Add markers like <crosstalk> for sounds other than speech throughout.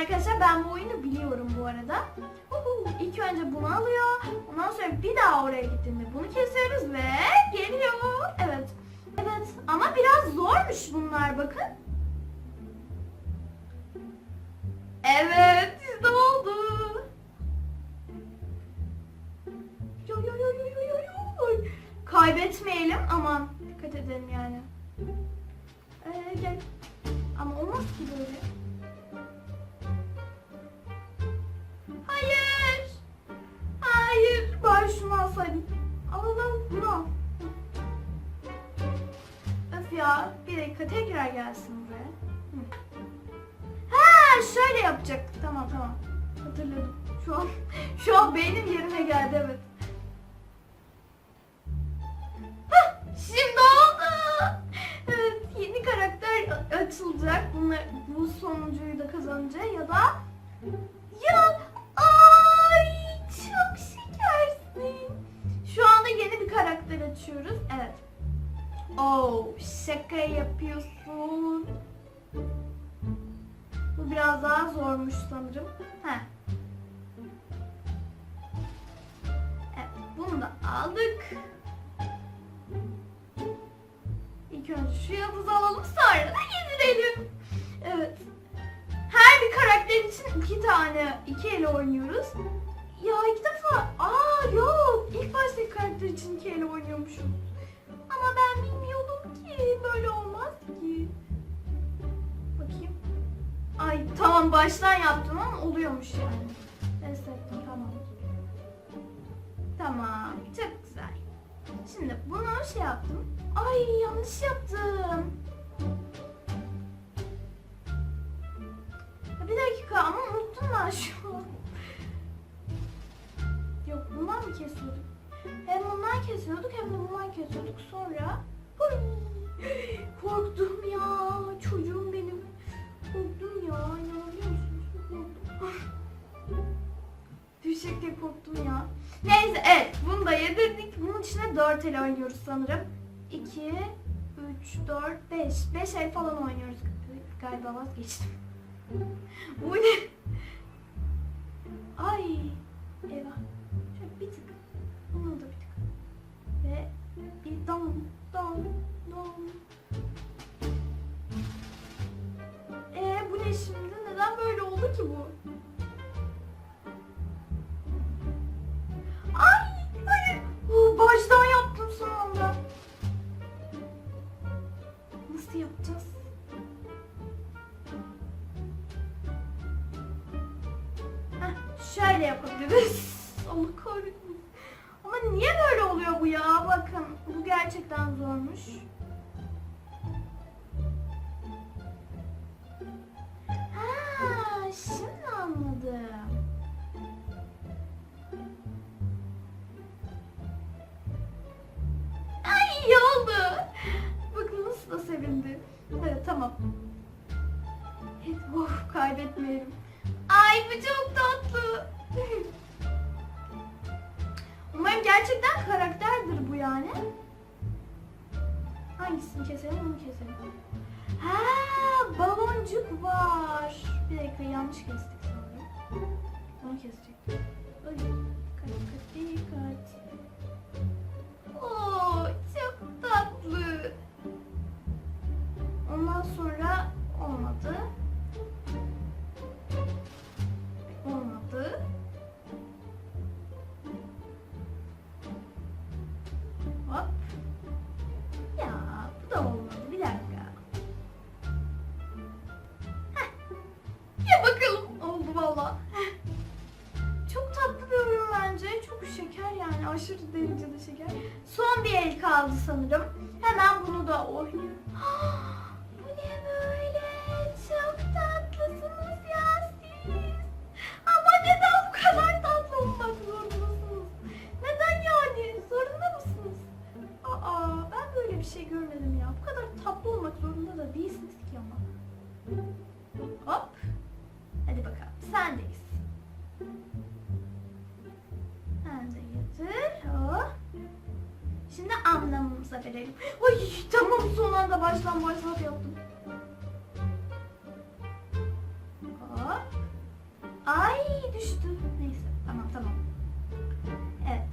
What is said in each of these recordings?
arkadaşlar. Ben bu oyunu biliyorum bu arada. Uhu, İlk önce bunu alıyor. Ondan sonra bir daha oraya gittiğinde bunu kesiyoruz ve geliyor. Evet. Evet ama biraz zormuş bunlar bakın. Evet işte oldu. Yo yo yo yo yo yo. Kaybetmeyelim aman dikkat edelim yani. Ee, gel. Ama olmaz ki böyle. Şunu alsaydım. Al al al bunu. Öf ya. Bir dakika tekrar gelsin buraya. Ha şöyle yapacaktık. Tamam tamam. Hatırladım. Şu an <laughs> şu an beynim yerine geldi evet. Hah, Şimdi oldu. Evet, yeni karakter açılacak. Bunlar bu sonuncuyu da kazanınca ya da ya şaka yapıyorsun. Bu biraz daha zormuş sanırım. Heh. Evet, bunu da aldık. İlk önce şu yıldızı alalım sonra da yedirelim. Evet. Her bir karakter için iki tane, iki ele oynuyoruz. Ya iki defa, aa yok. İlk baştaki karakter için iki ele oynuyormuşum. Ama ben bilmiyordum böyle olmaz ki. Bakayım. Ay tamam baştan yaptım ama oluyormuş yani. Neyse tamam. Tamam çok güzel. Şimdi bunu şey yaptım. Ay yanlış yaptım. Ya Bir dakika ama unuttum ben şu an. Yok bundan mı kesiyorduk? Hem bundan kesiyorduk hem de bundan kesiyorduk. Sonra Korktum ya çocuğum benim. Korktum ya inanabiliyor musunuz? Korktum. Düşecek diye korktum ya. Neyse evet bunu da yedirdik. Bunun içine 4 el oynuyoruz sanırım. 2, 3, 4, 5. 5 el falan oynuyoruz. Galiba vazgeçtim. Bu ne? Ay. Eyvah. Şöyle bir tık. Bunu da bir tık. Ve bir dam, Ee bu ne şimdi? Neden böyle oldu ki bu? Ay hayır. Oh, baştan yaptım son. Nasıl yapacağız? Şöyle yapabiliriz. Allah kahretmesin. Ama niye böyle oluyor bu ya? Bakın bu zormuş. Ha, şimdi anladım. Ay iyi oldu. Bakın nasıl da sevindi. Evet tamam. Evet, oh, kaybetmeyelim. Ay bu çok tatlı. Umarım gerçekten karakterdir bu yani. Hangisini keselim onu keselim. Ha baloncuk var. Bir dakika yanlış kestik sanırım. Onu kesecektim. Ay, dikkat dikkat dikkat. Aşırı derecede şeker. Son bir el kaldı sanırım. Hemen bunu da oynayayım. <gasps> anda baştan başlat yaptım. Hop. Ay düştü. Neyse tamam tamam. Evet.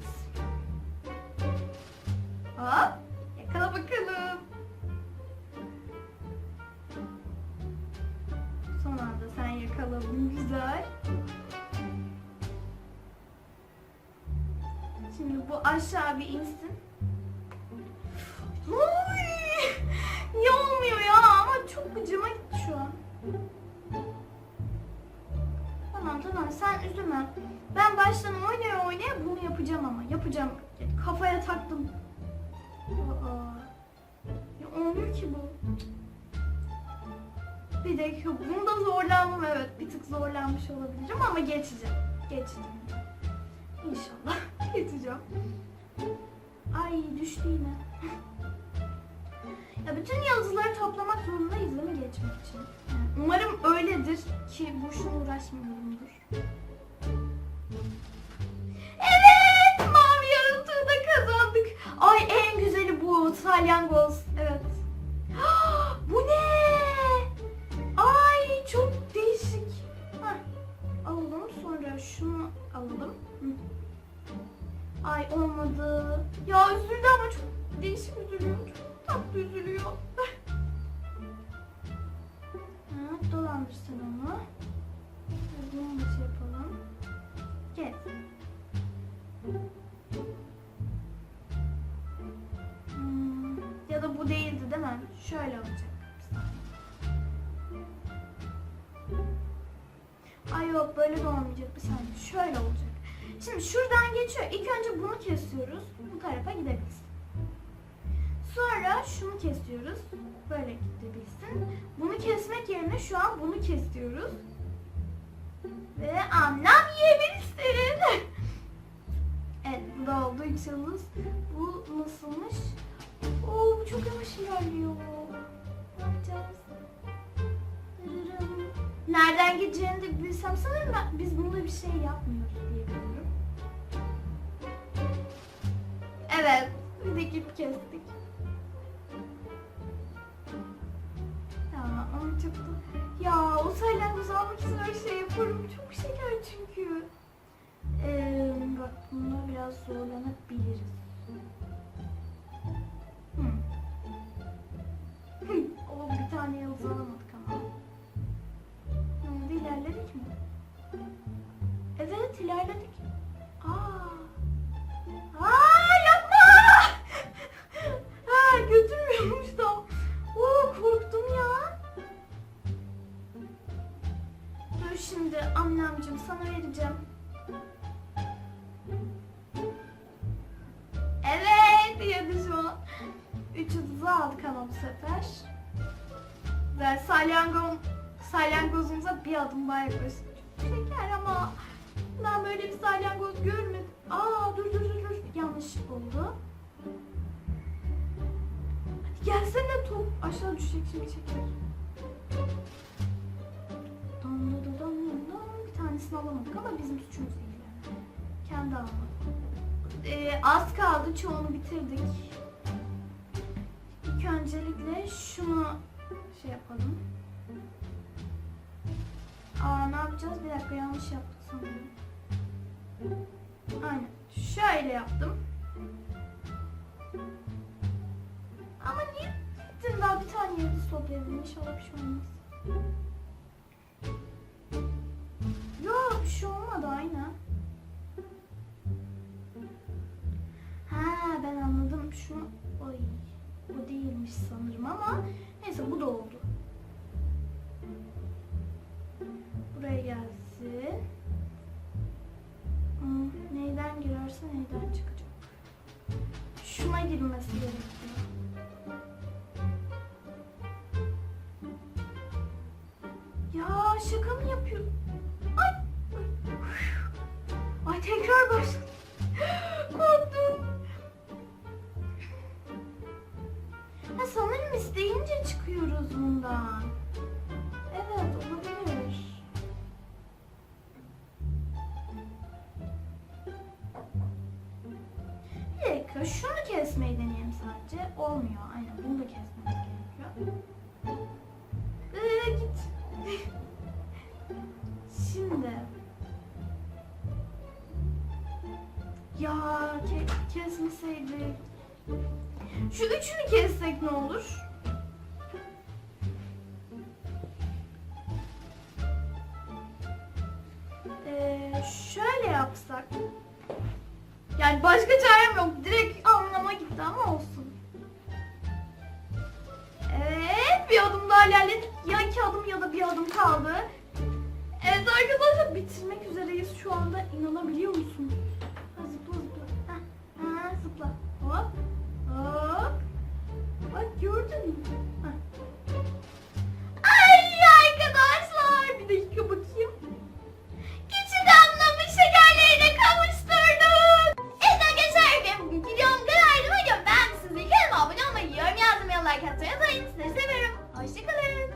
Hop. Yakala bakalım. Son anda sen yakaladın güzel. Şimdi bu aşağı bir insin. Oy! Niye olmuyor ya? Ama çok gıcıma gitti şu an. Tamam tamam sen üzülme. Ben baştan oynaya oynaya bunu yapacağım ama. Yapacağım. Kafaya taktım. Aa. Ya olmuyor ki bu. Bir dakika. Bunda zorlandım evet. Bir tık zorlanmış olabilirim ama geçeceğim. Geçeceğim. İnşallah <laughs> geçeceğim. Ay düştü yine. Ya bütün yıldızları toplamak zorundayız değil mi geçmek için? Umarım öyledir ki boşuna uğraşmıyorumdur. Evet! Mavi yaratığı da kazandık. Ay en güzeli bu. Salyangoz. Evet. <gasps> bu ne? Ay çok değişik. Heh. Alalım sonra şunu alalım. Ay olmadı. Ya Şöyle olacak. Ay yok böyle de olmayacak bir saniye. Şöyle olacak. Şimdi şuradan geçiyor. İlk önce bunu kesiyoruz. Bu tarafa gidebilsin. Sonra şunu kesiyoruz. Böyle gidebilsin. Bunu kesmek yerine şu an bunu kesiyoruz. Ve anlam yiyebilsin. <laughs> Evet bu da oldu. Yıldız. Bu nasılmış? Oo bu çok yavaş ilerliyor. Nereden gideceğini de bilsem sanırım ben, biz bunda bir şey yapmıyoruz diye biliyorum. Evet, bir de ip kestik. Ya ama çok da... Ya o salyangozu almak için her şey yaparım. Çok şeker çünkü. Ee, bak bunda biraz zorlanabiliriz. Hmm. Hmm, o bir tane yıldız ilerledik. Aa. Aa yapma! ha götürmüyormuş da. Oo korktum ya. Dur şimdi annemcim sana vereceğim. Evet yedi şu an. Üç yıldızı aldık ama bu sefer. Ve salyangoz, salyangozumuza bir adım daha yaklaştık. Şeker ama ben böyle bir salyangoz görmedim. Aa dur dur dur dur. Yanlış oldu. Hadi gelsene top. Aşağı düşecek şimdi şeker. Dom dom dom dom dom. Bir tanesini alamadık ama bizim suçumuz değil yani. Kendi almadık. Ee, az kaldı. Çoğunu bitirdik. İlk öncelikle şunu şey yapalım. Aa ne yapacağız? Bir dakika yanlış yaptık sanırım. Aynen. Şöyle yaptım. Ama niye gittin daha bir tane yıldız toplayabildim. İnşallah bir şey olmaz. Yok bir şey olmadı aynen. Ha ben anladım. Şu Ay, bu değilmiş sanırım ama neyse bu da oldu. Ay tekrar başladı. Korktum. Ha, sanırım isteyince çıkıyoruz bundan. Evet olabilir. Bir dakika şunu kesmeyi deneyelim sadece. Olmuyor. Aynen bunu da kesmemiz gerekiyor. Kesmeseydik. Şu üçünü kessek ne olur? Ee, şöyle yapsak. Yani başka çarem yok. Direkt anlama gitti ama olsun. Evet bir adım daha ilerledik. Ya iki adım ya da bir adım kaldı. Evet arkadaşlar bitirmek üzereyiz şu anda. İnanabiliyor musun?